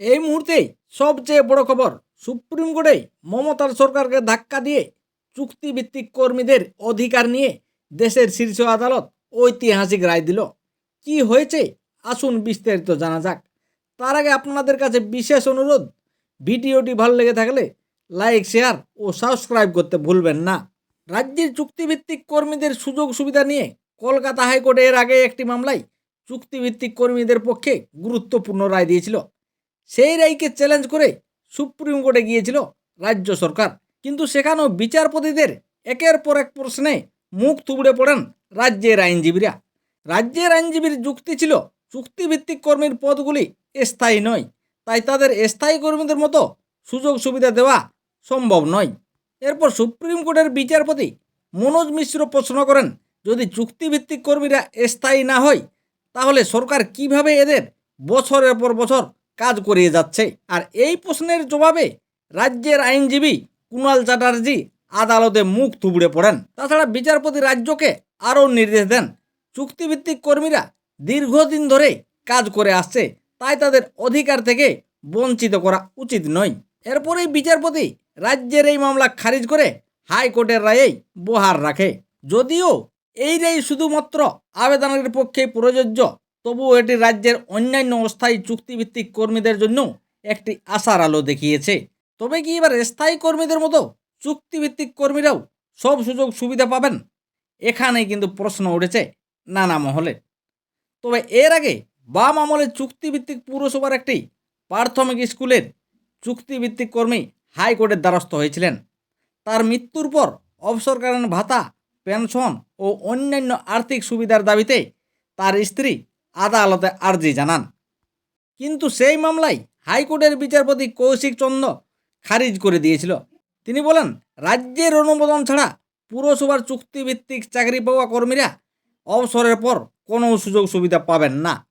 এই মুহূর্তে সবচেয়ে বড় খবর, সুপ্রিম কোর্টে মমতার সরকারকে ধাক্কা দিয়ে চুক্তিভিত্তিক কর্মীদের অধিকার নিয়ে দেশের শীর্ষ আদালত ঐতিহাসিক রায় দিল। কি হয়েছে? আসুন বিস্তারিত জানা যাক। তার আগে আপনাদের কাছে বিশেষ অনুরোধ, ভিডিওটি ভালো লেগে থাকলে লাইক, শেয়ার ও সাবস্ক্রাইব করতে ভুলবেন না। রাজ্যের চুক্তিভিত্তিক কর্মীদের সুযোগ সুবিধা নিয়ে কলকাতা হাইকোর্টে এর আগে একটি মামলায় চুক্তিভিত্তিক কর্মীদের পক্ষে গুরুত্বপূর্ণ রায় দিয়েছিল। সেই রায়কে চ্যালেঞ্জ করে সুপ্রিম কোর্টে গিয়েছিল রাজ্য সরকার। কিন্তু সেখানেও বিচারপতিদের একের পর এক প্রশ্নে মুখ থুবড়ে পড়েন রাজ্যের আইনজীবীরা। রাজ্যের আইনজীবীর যুক্তি ছিল, চুক্তিভিত্তিক কর্মীর পদগুলি স্থায়ী নয়, তাই তাদের স্থায়ী কর্মীদের মতো সুযোগ সুবিধা দেওয়া সম্ভব নয়। এরপর সুপ্রিম কোর্টের বিচারপতি মনোজ মিশ্র প্রশ্ন করেন, যদি চুক্তিভিত্তিক কর্মীরা স্থায়ী না হয়, তাহলে সরকার কীভাবে এদের বছরের পর বছর কাজ করিয়ে যাচ্ছে। আর এই প্রশ্নের জবাবে রাজ্যের আইনজীবী কুণাল চ্যাটার্জি আদালতে মুখ থুবড়ে পড়েন। তাছাড়া বিচারপতি রাজ্যকে আরও নির্দেশ দেন। চুক্তিভিত্তিক কর্মীরা দীর্ঘদিন ধরে কাজ করে আসছে, তাই তাদের অধিকার থেকে বঞ্চিত করা উচিত নয়। এরপরেই বিচারপতি রাজ্যের এই মামলা খারিজ করে হাইকোর্টের রায়েই বহার রাখে। যদিও এই রায় শুধুমাত্র আবেদনের পক্ষে প্রযোজ্য তবুও এটি রাজ্যের অন্যান্য অস্থায়ী চুক্তিভিত্তিক কর্মীদের জন্য একটি আশার আলো দেখিয়েছে। তবে কি এবার স্থায়ী কর্মীদের মতো চুক্তিভিত্তিক কর্মীরাও সব সুযোগ সুবিধা পাবেন? এখানেই কিন্তু প্রশ্ন উঠেছে নানা মহলে। তবে এর আগে বাম আমলে চুক্তিভিত্তিক পুরসভার একটি প্রাথমিক স্কুলের চুক্তিভিত্তিক কর্মী হাইকোর্টের দ্বারস্থ হয়েছিলেন। তার মৃত্যুর পর অবসরকালীন ভাতা, পেনশন ও অন্যান্য আর্থিক সুবিধার দাবিতে তার স্ত্রী আদালতে আর্জি জানান। কিন্তু সেই মামলায় হাইকোর্টের বিচারপতি কৌশিক চন্দ্র খারিজ করে দিয়েছিল। তিনি বলেন, রাজ্যের অনুমোদন ছাড়া পুরসভার চুক্তিভিত্তিক চাকরি পাওয়া কর্মীরা অবসরের পর কোনো সুযোগ সুবিধা পাবেন না।